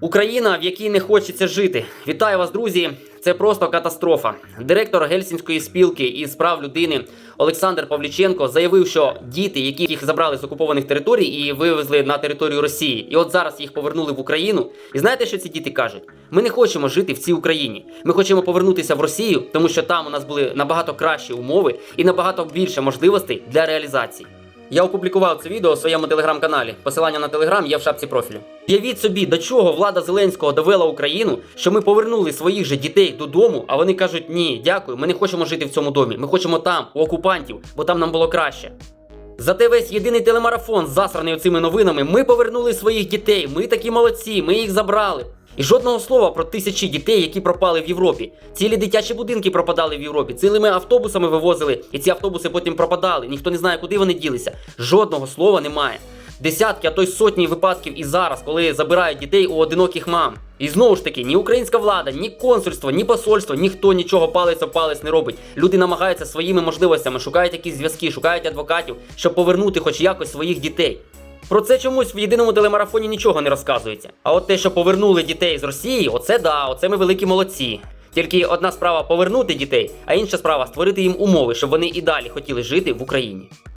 Україна, в якій не хочеться жити. Вітаю вас, друзі! Це просто катастрофа. Директор Гельсінської спілки із прав людини Олександр Павліченко заявив, що діти, яких їх забрали з окупованих територій і вивезли на територію Росії, і от зараз їх повернули в Україну. І знаєте, що ці діти кажуть? Ми не хочемо жити в цій Україні. Ми хочемо повернутися в Росію, тому що там у нас були набагато кращі умови і набагато більше можливостей для реалізації. Я опублікував це відео у своєму телеграм-каналі. Посилання на телеграм є в шапці профілю. Уявіть собі, до чого влада Зеленського довела Україну, що ми повернули своїх же дітей додому, а вони кажуть: ні, дякую, ми не хочемо жити в цьому домі. Ми хочемо там, у окупантів, бо там нам було краще. Зате весь єдиний телемарафон, засраний цими новинами, ми повернули своїх дітей. Ми такі молодці, ми їх забрали. І жодного слова про тисячі дітей, які пропали в Європі. Цілі дитячі будинки пропадали в Європі. Цілими автобусами вивозили, і ці автобуси потім пропадали. Ніхто не знає, куди вони ділися. Жодного слова немає. Десятки, а то й сотні випадків і зараз, коли забирають дітей у одиноких мам. І знову ж таки, ні українська влада, ні консульство, ні посольство, ніхто нічого палець об палець не робить. Люди намагаються своїми можливостями, шукають якісь зв'язки, шукають адвокатів, щоб повернути хоч якось своїх дітей. Про це чомусь в єдиному телемарафоні нічого не розказується. А от те, що повернули дітей з Росії, оце да, оце ми великі молодці. Тільки одна справа повернути дітей, а інша справа створити їм умови, щоб вони і далі хотіли жити в Україні.